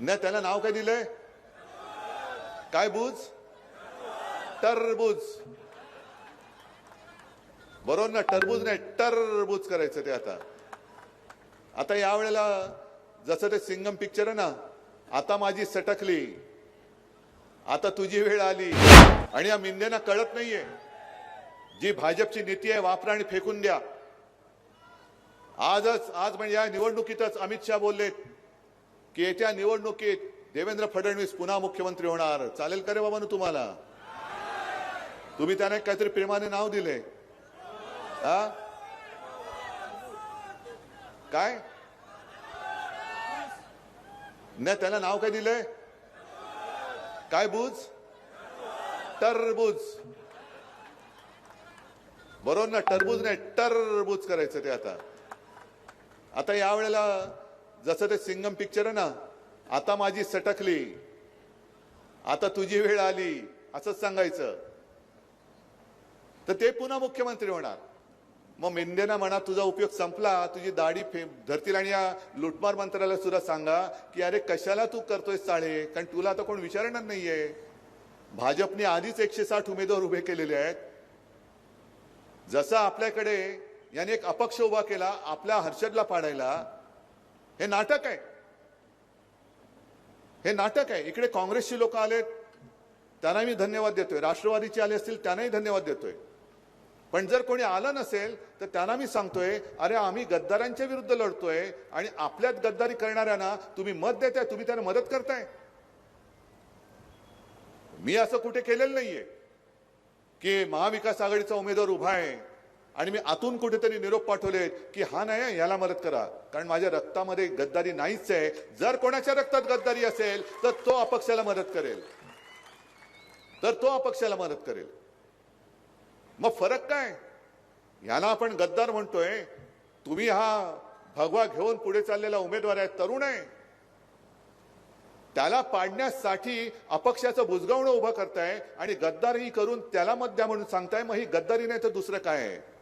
न त्याला नाव काय दिलंय? काय बुज? टरबूज. बरोबर ना टरबूज नाही टरबूज करायचं ते आता. आता यावेळेला जसं ते सिंगम पिक्चर आहे ना आता माझी सटकली. आता तुझी वेळ आली. आणि या मिंदेना कळत नाहीये. जी भाजपची नीती आहे वापरा आणि फेकून द्या. आजच आज म्हणजे या निवडणुकीतच अमित शहा बोलले की येत्या निवडणुकीत देवेंद्र फडणवीस पुन्हा मुख्यमंत्री होणार. चालेल का रे बाबा तुम्हाला? तुम्ही त्याने काहीतरी प्रेमाने नाव दिले. हा? काय? नाही त्याला नाव काय दिलंय? काय बुज? टरबूज. बरोबर ना टरबूज नाही टरबूज करायचं ते आता. आता यावेळेला जसं ते सिंगम पिक्चर आहे ना आता माझी सटकली आता तुझी वेळ आली असंच सांगायचं. तर ते पुन्हा मुख्यमंत्री होणार. मग मेंढेना म्हणा तुझा उपयोग संपला तुझी दाढी फे धरतील आणि या लुटमार मंत्र्याला सुद्धा सांगा की अरे कशाला तू करतोय चाळे कारण तुला आता कोण विचारणार नाहीये. भाजपने आधीच एकशे साठ उमेदवार उभे केलेले आहेत. जसं आपल्याकडे याने एक अपक्ष उभा केला आपल्या हर्षदला पाडायला हे नाटक आहे. हे नाटक आहे. इकडे काँग्रेसची लोक आलेत त्यांना मी धन्यवाद देतोय. राष्ट्रवादीचे आले असतील त्यांनाही धन्यवाद देतोय. पण जर कोणी आलं नसेल तर त्यांना मी सांगतोय अरे आम्ही गद्दारांच्या विरुद्ध लढतोय आणि आपल्यात गद्दारी करणाऱ्यांना तुम्ही मत देताय तुम्ही त्यांना मदत करताय. मी असं कुठे केलेलं नाहीये की महाविकास आघाडीचा उमेदवार उभा आहे आणि मी आतून कुठेतरी निरोप पाठवले की हा नाही याला मदत करा. कारण माझ्या रक्तामध्ये गद्दारी नाहीच आहे. जर कोणाच्या रक्तात गद्दारी असेल तर तो अपक्षाला मदत करेल. तर तो अपक्षाला मदत करेल. मग फरक काय? याला आपण गद्दार म्हणतोय. तुम्ही हा भगवा घेऊन पुढे चाललेला उमेदवार आहे तरुण आहे. त्याला पाडण्यासाठी अपक्षाचं बुजगावणं उभं करताय आणि गद्दारही करून त्याला मत द्या म्हणून सांगताय मग ही गद्दारी नाही तर दुसरं काय आहे?